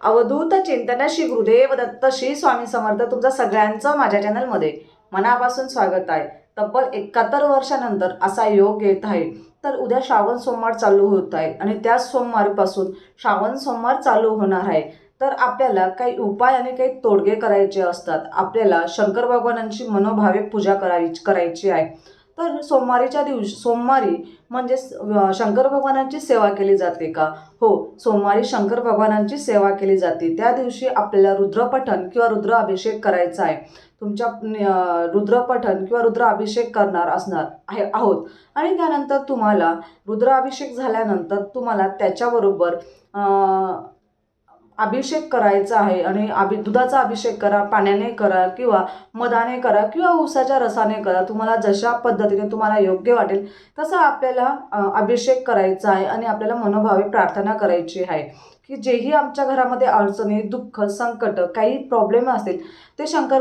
अवधूत चिंतनाशी श्री गुरुदेव दत्त श्री स्वामी समर्थ तुमचं सगळ्यांचं माझ्या चॅनलमध्ये मनापासून स्वागत आहे. तब्बल एकाहत्तर वर्षानंतर असा योग येत आहे. तर उद्या श्रावण सोमवार चालू होत आहे आणि त्याच सोमवारपासून श्रावण सोमवार चालू होणार आहे. तर आपल्याला काही उपाय आणि काही तोडगे करायचे असतात. आपल्याला शंकर भगवानांची मनोभावे पूजा करावी करायची आहे. तर सोमवारीच्या दिवशी सोमवारी म्हणजे शंकर भगवानांची सेवा केली जाते का? हो सोमवारी शंकर भगवानांची सेवा केली जाते. त्या दिवशी आपल्याला रुद्रपठण किंवा रुद्र अभिषेक करायचा आहे. तुमच्या रुद्रपठन रुद्रपठण किंवा रुद्र अभिषेक करणार असणार आहे आहोत. आणि त्यानंतर तुम्हाला रुद्राभिषेक झाल्यानंतर तुम्हाला त्याच्याबरोबर अभिषेक करायचा आहे आणि अभि दुधाचा अभिषेक करा पाण्याने करा किंवा मधाने करा किंवा ऊसाच्या रसाने करा तुम्हाला जशा पद्धतीने तुम्हाला योग्य वाटेल तसा आपल्याला अभिषेक करायचा आहे आणि आपल्याला मनोभावे प्रार्थना करायची आहे. की जेही आमच्या घरामध्ये अडचणी दुःख संकट काही प्रॉब्लेम असतील ते शंकर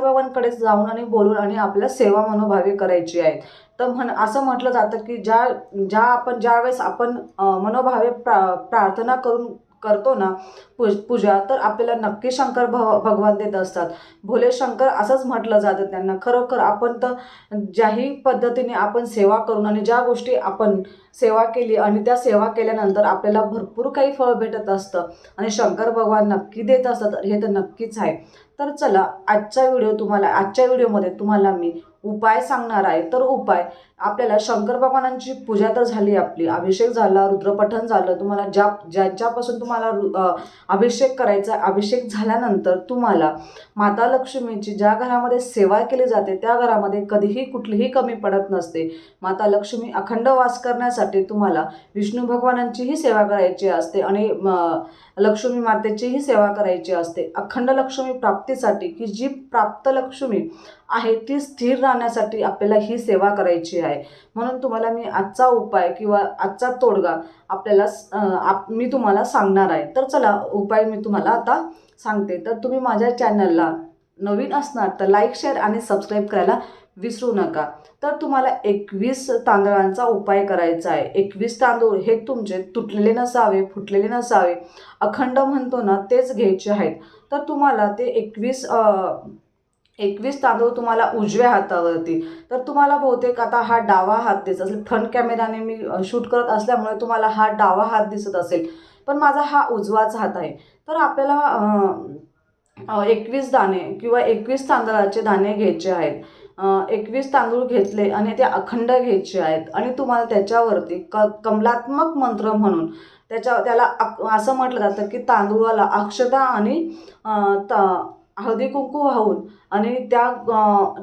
जाऊन आणि बोलून आणि आपल्या सेवा मनोभावे करायची आहे. तर म्हण असं म्हटलं जातं की ज्या ज्या आपण ज्यावेळेस आपण मनोभावे प्रा प्रार्थना करून करतो ना पूज पूजा तर आपल्याला नक्की शंकर भ भगवान देत असतात. भोले शंकर असंच म्हटलं जातं त्यांना. खरोखर आपण तर ज्याही पद्धतीने आपण सेवा करून आणि ज्या गोष्टी आपण सेवा केली आणि त्या सेवा केल्यानंतर आपल्याला भरपूर काही फळ भेटत असतं आणि शंकर भगवान नक्की देत असतात हे तर नक्कीच आहे. तर चला आजचा व्हिडिओ तुम्हाला आजच्या व्हिडिओमध्ये तुम्हाला मी उपाय सांगणार आहे तर उपाय. आपल्याला शंकर भगवानांची पूजा तर झाली आपली. अभिषेक झाला रुद्रपठण झालं तुम्हाला ज्या ज्याच्यापासून तुम्हाला रु- अभिषेक करायचा अभिषेक झाल्यानंतर तुम्हाला माता लक्ष्मीची ज्या घरामध्ये सेवा केली जाते त्या घरामध्ये कधीही कुठलीही कमी पडत नसते. माता लक्ष्मी अखंड वास करण्यासाठी तुम्हाला विष्णू भगवानांचीही सेवा करायची असते आणि लक्ष्मी मातेचीही सेवा करायची असते. अखंड लक्ष्मी प्राप्तीसाठी की जी प्राप्त लक्ष्मी आहे ती स्थिर राहण्यासाठी आपल्याला ही सेवा करायची आहे. म्हणून तुम्हाला मी आजचा उपाय किंवा आजचा तोडगा आपल्याला आप मी तुम्हाला सांगणार आहे. तर चला उपाय मी तुम्हाला आता सांगते. तर तुम्ही माझ्या चॅनलला नवीन असणार तर लाईक शेअर आणि सबस्क्राईब करायला विसरू नका. तर तुम्हाला एकवीस तांदळांचा उपाय करायचा आहे. एकवीस तांदूळ हे तुमचे तुटलेले नसावे फुटलेले नसावे. अखंड म्हणतो ना तेच घ्यायचे आहेत. तर तुम्हाला ते एकवीस एकवीस तांदूळ तुम्हाला उजव्या हातावरती. तर तुम्हाला बहुतेक आता हा डावा हात दिसत असेल. फ्रंट कॅमेराने मी शूट करत असल्यामुळे तुम्हाला हा डावा हात दिसत असेल. पण माझा हा उजवाच हात आहे. तर आपल्याला एकवीस दाणे किंवा एकवीस तांदळाचे दाणे घ्यायचे आहेत. एकवीस तांदूळ घेतले आणि ते अखंड घ्यायचे आहेत. आणि तुम्हाला त्याच्यावरती क कमलात्मक मंत्र म्हणून त्याच्या त्याला असं म्हटलं जातं की तांदूळाला अक्षता आणि त हळदी कुंकू वाहून आणि त्या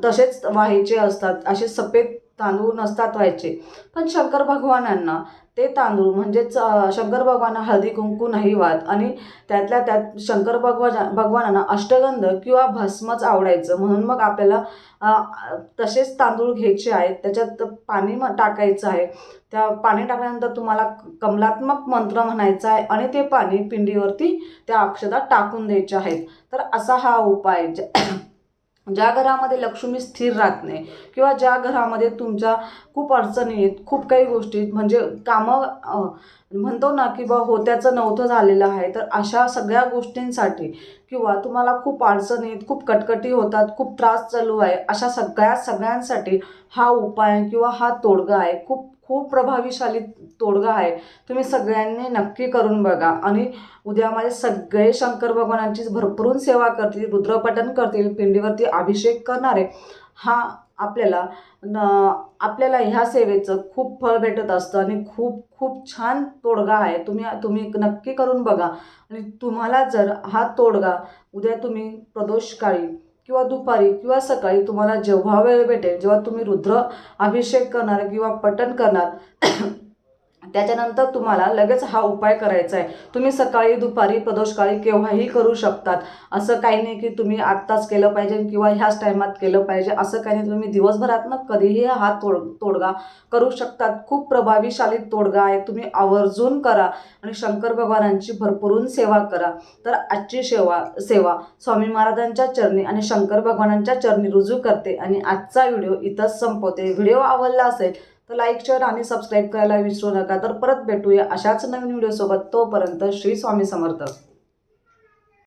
तसेच व्हायचे असतात असे सफेद तांदूळ नसतात व्हायचे. पण शंकर भगवानांना ते तांदूळ म्हणजेच शंकर भगवान हळदी कुंकू नाही वाहत आणि त्यातल्या त्यात शंकर भगवान भगवानांना अष्टगंध किंवा भस्मच आवडायचं. म्हणून मग आपल्याला तसेच तांदूळ घ्यायचे आहेत. त्याच्यात पाणी म- टाकायचं आहे. त्या पाणी टाकल्यानंतर तुम्हाला कमलात्मक मंत्र म्हणायचा आहे आणि ते पाणी पिंडीवरती त्या अक्षता टाकून द्यायचे आहेत. तर असा हा उपाय म्हणजे ज्या घरामध्ये लक्ष्मी स्थिर राहत नाही किंवा ज्या घरामध्ये तुमच्या खूप अडचणी आहेत खूप काही गोष्टी म्हणजे कामं म्हणतो ना की बा होत्याचं नव्हतं झालेलं आहे तर अशा सगळ्या गोष्टींसाठी किंवा तुम्हाला खूप अडचणी आहेत खूप कटकटी होतात खूप त्रास चालू आहे अशा सगळ्या सगळ्यांसाठी हा उपाय किंवा हा तोडगा आहे खूप खूप प्रभावीशाली तोडगा आहे. तुम्ही सगळ्यांनी नक्की करून बघा. आणि उद्या माझे सगळे शंकर भगवानांची भरपूरून सेवा करतील रुद्रपठण करतील पिंडीवरती अभिषेक करणारे. हा आपल्याला न आपल्याला ह्या सेवेचं खूप फळ भेटत असतं आणि खूप खूप छान तोडगा आहे. तुम्ही तुम्ही नक्की करून बघा. आणि तुम्हाला जर हा तोडगा उद्या तुम्ही प्रदोषकाळी किंवा दुपारी किंवा सकाळी तुम्हाला जेव्हा वेळ भेटेल जेव्हा तुम्ही रुद्र अभिषेक करणार किंवा पठण करणार त्याच्यानंतर तुम्हाला लगेच हा उपाय करायचा आहे. तुम्ही सकाळी दुपारी प्रदोषकाळी केव्हाही करू शकतात. असं काही नाही की तुम्ही आत्ताच केलं पाहिजे किंवा ह्याच टायमात केलं पाहिजे. असं काही नाही तुम्ही दिवसभरातनं कधीही हा तोड तोडगा करू शकतात. खूप प्रभावीशाली तोडगा आहे. तुम्ही आवर्जून करा आणि शंकर भगवानांची भरपूरून सेवा करा. तर आजची सेवा सेवा स्वामी महाराजांच्या चरणी आणि शंकर भगवानांच्या चरणी रुजू करते आणि आजचा व्हिडिओ इथंच संपवते. व्हिडिओ आवडला असेल तर लाईक शेअर आणि सबस्क्राईब करायला विसरू नका. तर परत भेटूया अशाच नवीन व्हिडिओसोबत तोपर्यंत श्री स्वामी समर्थ.